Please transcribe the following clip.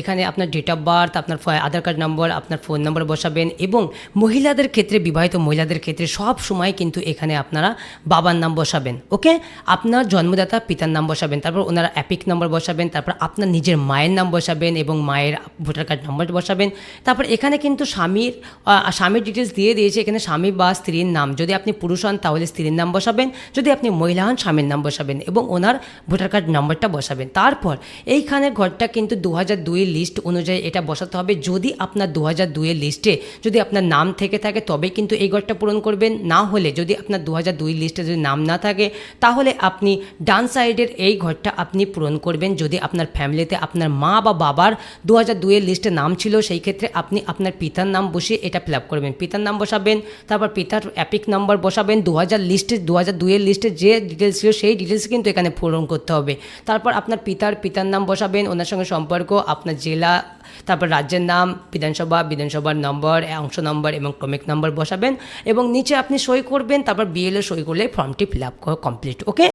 এখানে আপনার date of birth আপনার আধার কার্ড নম্বর আপনার ফোন নম্বর বসাবেন এবং মহিলাদের ক্ষেত্রে, বিবাহিত মহিলাদের ক্ষেত্রে সব সময় কিন্তু এখানে আপনারা বাবার নাম বসাবেন ওকে আপনার জন্মদাতা পিতার নাম বসাবেন, তারপর ওনারা অ্যাপিক নম্বর বসাবেন, তারপর আপনার নিজের মায়ের নাম বসাবেন এবং মায়ের ভোটার কার্ড নম্বর বসাবেন। তারপর এখানে কিন্তু স্বামীর স্বামীর ডিটেলস দিয়ে দিয়েছে, এখানে স্বামী বা স্ত্রীর নাম, যদি আপনি পুরুষ হন তাহলে স্ত্রীর নাম বসাবেন, যদি আপনি মহিলা হন স্বামীর নাম বসাবেন এবং ওনার ভোটার কার্ড নম্বরটা বসাবেন। তারপর এইখানে ঘরটা কিন্তু দু হাজার দুইয়ের লিস্ট অনুযায়ী এটা বসাতে হবে। যদি আপনার দু হাজার দুইয়ের লিস্টে যদি আপনার নাম থেকে থাকে তবে কিন্তু এই ঘরটা পূরণ করবেন। না হলে যদি আপনার দু হাজার দুই লিস্টে যদি নাম না থাকে, তাহলে আপনি ডান সাইডের এই ঘরটা আপনি পূরণ করবেন। যদি আপনার ফ্যামিলিতে আপনার মা বা বাবার দু হাজার দুইয়ের লিস্টে নাম ছিল, সেই ক্ষেত্রে আপনি আপনার পিতার নাম বসিয়ে এটা ফিল করবেন। পিতার নাম বসাবেন, তারপর পিতার অ্যাপিক নাম্বার বসাবেন। দু হাজার লিস্টে দু হাজার দুইয়ের লিস্টে যে ডিটেলস ছিল, সেই ডিটেলস কিন্তু এখানে পূরণ করতে হবে। তারপর আপনার পিতার পিতার নাম বসাবেন, ওনার সঙ্গে সম্পর্ক আপনার জেলা, তারপর রাজ্যের নাম, বিধানসভা, বিধানসভার নম্বর অংশ নম্বর এবং ক্রমিক নম্বর বসাবেন এবং নিচে আপনি সই করবেন, তারপর বিএলও সই করলে ফর্মটি ফিল আপ কমপ্লিট ওকে